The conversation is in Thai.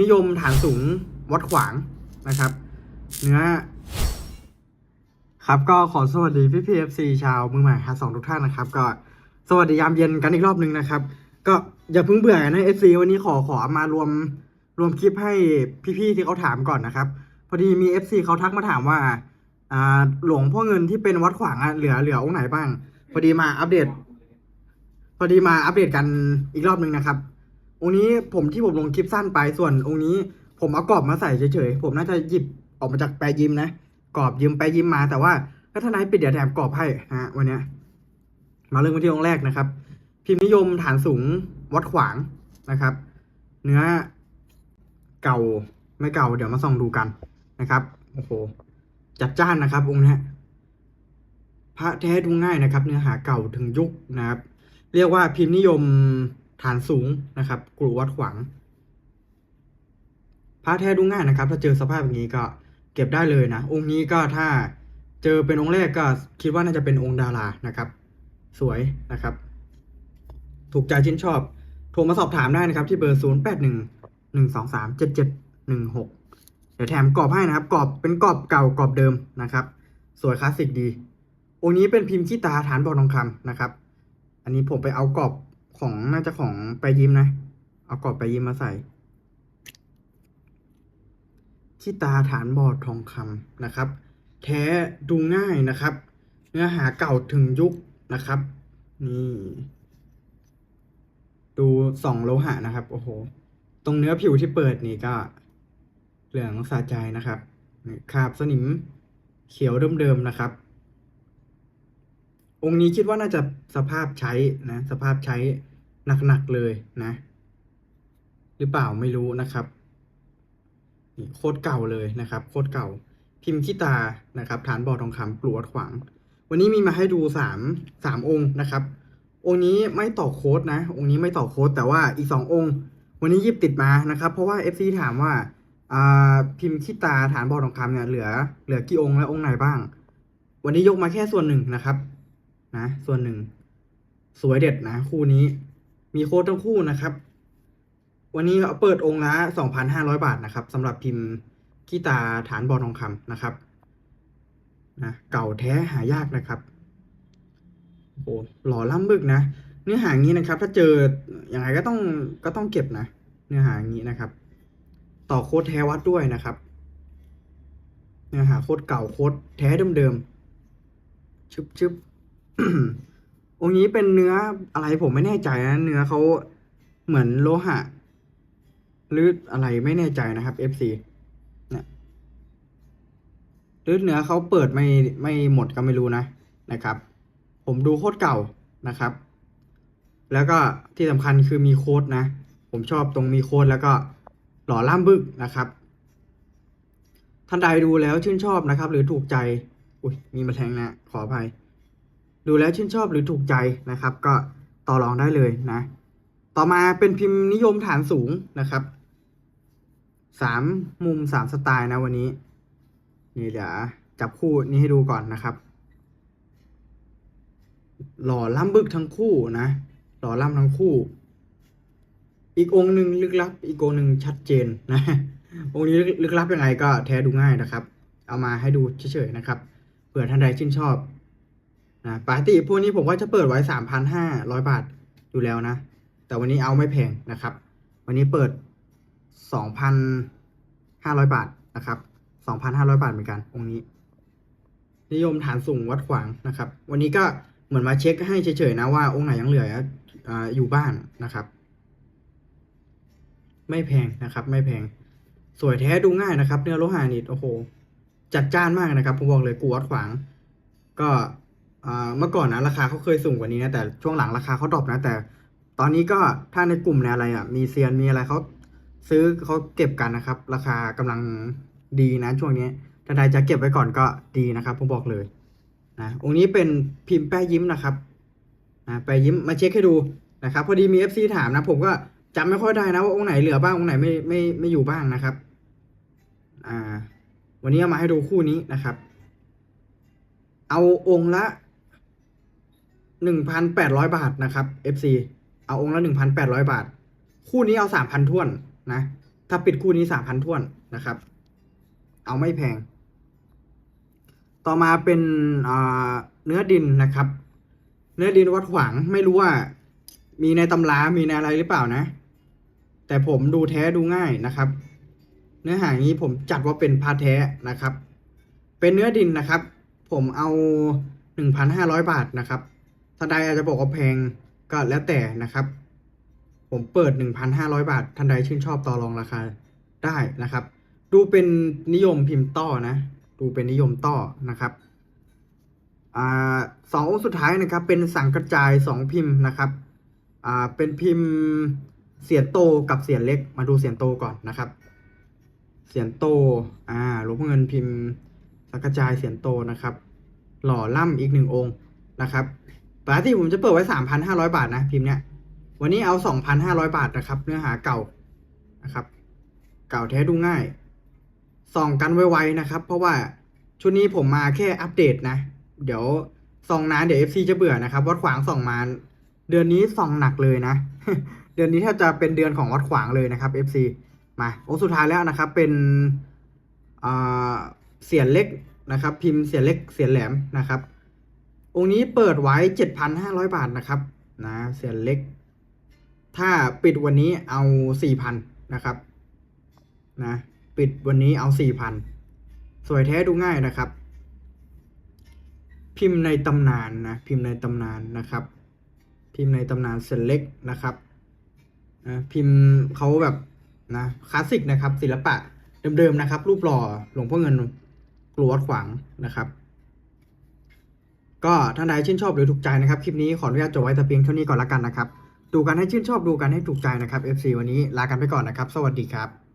นิยมฐานสูงวัดขวางนะครับ เนื้อ ครับก็ขอสวัสดีพี่พีเอฟซีชาวมือใหม่ฮาสองทุกท่านนะครับ ก็สวัสดียามเย็นกันอีกรอบหนึ่งนะครับ ก็อย่าเพิ่งเบื่อนะเอฟซีวันนี้ขอขอมารวมรวมคลิปให้พี่ๆที่เขาถามก่อนนะครับ พอดีมีเอฟซีเขาทักมาถามว่าอ่าหลวงพ่อเงินที่เป็นวัดขวางอะเหลือเหลือองค์ไหนบ้าง พอดีมาอัปเดต พอดีมาอัปเดตกันอีกรอบหนึ่งนะครับ องค์นี้ผมที่ผมลงคลิปสั้นไปส่วนองค์นี้ ผมเอากรอบมาใส่เฉยๆผมน่าจะหยิบออกมาจากแปรยิมนะกรอบยืมแปรยิมมาแต่ว่าถ้าทนายปิดเดี๋ยวแถมกรอบให้ฮะวันนี้มาเริ่มกันที่องค์แรกนะครับ พิมพ์นิยมฐานสูงวัดขวางนะครับ เนื้อเก่าไม่เก่าเดี๋ยวมาส่องดูกันนะครับโอ้โหจัดจ้านนะครับองค์นี้พระแท้ดูง่ายนะครับ เนื้อหาเก่าถึงยุคนะครับ เรียกว่าพิมพ์นิยม ฐานสูงนะครับกรุวัดขวางพระแท้ดูง่ายนะครับ ถ้าเจอสภาพอย่างนี้ก็เก็บได้เลยนะ องค์นี้ก็ถ้าเจอเป็นองค์แรกก็คิดว่าน่าจะเป็นองค์ดารานะครับ สวยนะครับ ถูกใจชิ้นชอบ โทรมาสอบถามได้นะครับ ที่เบอร์ 0 8 1 1 2 3 7 7 1 6 เดี๋ยวแถมกรอบให้นะครับ กรอบเป็นกรอบเก่ากรอบเดิมนะครับ สวยคลาสสิกดี องค์นี้เป็นพิมพ์ขี้ตาฐานบอลทองคำนะครับ อันนี้ผมไปเอากรอบ ของน่าจะของไปยิมนะ เอากรอบไปยิมมาใส่ขี้ตาฐานบอดทองคำนะครับ แท้ดูง่ายนะครับ เนื้อหาเก่าถึงยุคนะครับ นี่ ดูสองโลหะนะครับ โอ้โห ตรงเนื้อผิวที่เปิดนี่ก็เหลืองสะใจนะครับคาบสนิมเขียวเดิมๆนะครับ องค์นี้คิดว่าน่าจะสภาพใช้นะ สภาพใช้ หนักๆเลยนะ หรือเปล่าไม่รู้นะครับนี่โคตรเก่าเลยนะครับโคตรเก่า พิมพ์ขี้ตานะครับ ฐานบอทองคำปลวดขวาง วันนี้มีมาให้ดูสามสามองค์นะครับ องค์นี้ไม่ต่อโค้ดนะ องค์นี้ไม่ต่อโค้ดแต่ว่าอีกสององค์ วันนี้ยิบติดมานะครับ เพราะว่า FC ถามว่าอ่าพิมพ์ขี้ตาฐานบอทองคำเนี่ยเหลือเหลือกี่องค์และองค์ไหนบ้าง วันนี้ยกมาแค่ส่วนหนึ่งนะครับ นะ ส่วนหนึ่ง สวยเด็ดนะ คู่นี้ มีโค้ดทั้งคู่นะครับ วันนี้เปิดองค์ละ2,500 บาทนะครับสำหรับพิมพ์ขี้ตาฐานบอลทองคำนะครับนะเก่าแท้หายากนะครับโอ้โหหล่อล่ำบึกนะ เนื้อห่างี้นะครับ ถ้าเจออย่างไรก็ต้องก็ต้องเก็บนะ เนื้อห่างี้นะครับ ต่อโค้ดแท้วัดด้วยนะครับ เนื้อหาโค้ดเก่าโค้ดแท้เดิมๆชึบชึบ องค์นี้เป็นเนื้ออะไรผมไม่แน่ใจนะเนื้อเขาเหมือนโลหะ หรืออะไรไม่แน่ใจนะครับ FC เนี่ยหรือเนื้อเขาเปิดไม่ไม่หมดก็ไม่รู้นะนะครับ ผมดูโคตรเก่านะครับ แล้วก็ที่สำคัญคือมีโค้ดนะ ผมชอบตรงมีโค้ดแล้วก็หล่อล่ามบึกนะครับท่านใดดูแล้วชื่นชอบนะครับ หรือถูกใจ อุ้ยมีมาแทงนะ ขออภัย ดูแล้วชื่นชอบหรือถูกใจนะครับ ก็ต่อรองได้เลยนะ ต่อมาเป็นพิมพ์นิยมฐานสูงนะครับสามมุมสามสไตล์นะวันนี้ นี่เดี๋ยวจับคู่นี้ให้ดูก่อนนะครับ หล่อล่ำบึกทั้งคู่นะ หล่อล่ำทั้งคู่ อีกองหนึ่งลึกลับ อีกองหนึ่งชัดเจนนะ องค์นี้ลึกลับยังไงก็แท้ดูง่ายนะครับ เอามาให้ดูเฉยๆนะครับ เผื่อท่านใดชื่นชอบ นะปกติพวกนี้ผมก็จะเปิดไว้สามพันห้าร้อยบาทอยู่แล้วนะ แต่วันนี้เอาไม่แพงนะครับ วันนี้เปิดสองพันห้าร้อยบาทนะครับสองพันห้าร้อยบาทเหมือนกันองนี้ นิยมฐานสูงวัดขวางนะครับ วันนี้ก็เหมือนมาเช็คให้เฉยๆนะว่าองค์ไหนยังเหลือออยู่บ้านนะครับ ไม่แพงนะครับ ไม่แพง สวยแท้ดูง่ายนะครับ เนื้อโลหะนิดโอ้โห จัดจ้านมากนะครับผมบอกเลยกูวัดขวาง ก็ เมื่อก่อนนะราคาเขาเคยสูงกว่านี้นะแต่ช่วงหลังราคาเขาดรอปนะ แต่ตอนนี้ก็ถ้าในกลุ่มในอะไรอะมีเซียนมีอะไรเขาซื้อเขาเก็บกันนะครับ ราคากำลังดีนะช่วงนี้ถ้าใดจะเก็บไว้ก่อนก็ดีนะครับผมบอกเลยนะองค์นี้เป็นพิมพ์แป้ยิ้มนะครับนะแป้ยิ้มมาเช็คให้ดูนะครับ พอดีมี FC ถามนะ ผมก็จำไม่ค่อยได้นะว่าองค์ไหนเหลือบ้างองค์ไหนไม่ไม่ไม่อยู่บ้างนะครับอ่าวันนี้เอามาให้ดูคู่นี้นะครับ เอาองค์ละ หนึ่งพันแปดร้อยบาทนะครับ FC เอาองค์ละหนึ่งพันแปดร้อยบาท คู่นี้เอาสามพันท่วนนะ ถ้าปิดคู่นี้สามพันท่วนนะครับ เอาไม่แพง ต่อมาเป็นเนื้อดินนะครับ เนื้อดินวัดขวางไม่รู้ว่ามีในตำรา มีในอะไรหรือเปล่านะ แต่ผมดูแท้ดูง่ายนะครับ เนื้อหานี้ผมจัดว่าเป็นพาแท้นะครับ เป็นเนื้อดินนะครับ ผมเอาหนึ่งพันห้าร้อยบาทนะครับ ท่านใดอาจจะบอกว่าแพงก็แล้วแต่นะครับ ผมเปิดหนึ่งพันห้าร้อยบาท ท่านใดชื่นชอบต่อรองราคาได้นะครับ ดูเป็นนิยมพิมพ์ต้อนะ ดูเป็นนิยมต้อนะครับอ่าสององค์สุดท้ายนะครับ เป็นสังกระจายสองพิมพ์นะครับอ่าเป็นพิมพ์เสียนโตกับเสียนเล็ก มาดูเสียนโตก่อนนะครับ เสียนโตอ่าหลวงพ่อเงินพิมพ์สังกระจายเสียนโตนะครับ หล่อล่ำอีกหนึ่งองค์นะครับ ปกติผมจะเปิดไว้สามพันห้าร้อยบาทนะพิมพ์เนี้ยวันนี้เอาสองพันห้าร้อยบาทนะครับ เนื้อหาเก่านะครับ เก่าแท้ดูง่ายส่องกันไวๆนะครับ เพราะว่าชุดนี้ผมมาแค่อัปเดตนะ เดี๋ยวส่องนานเดี๋ยว FC จะเบื่อนะครับวัดขวางส่องมาเดือนนี้ส่องหนักเลยนะ เดือนนี้แทบจะเป็นเดือนของวัดขวางเลยนะครับ FC มาโอ้สุดท้ายแล้วนะครับ เป็นเสียนเล็กนะครับ พิมพ์เสียนเล็กเสียนแหลมนะครับ องค์นี้เปิดไว้เจ็ดพันห้าร้อยบาทนะครับนะเสียนเล็ก ถ้าปิดวันนี้เอาสี่พันนะครับนะปิดวันนี้เอาสี่พันสวยแท้ดูง่ายนะครับ พิมพ์ในตำนานนะพิมพ์ในตำนานนะครับ พิมพ์ในตำนานเซนเล็กนะครับนะพิมพ์เขาแบบนะคลาสสิกนะครับศิลปะเดิมๆนะครับ รูปหล่อหลวงพ่อเงินกลัววัดขวางนะครับ ก็ท่านใดชื่นชอบหรือถูกใจนะครับคลิปนี้ขออนุญาตจบไว้แต่เพียงเท่านี้ก่อนละกันนะครับดูกันให้ชื่นชอบดูกันให้ถูกใจนะครับ FC วันนี้ลากันไปก่อนนะครับ สวัสดีครับ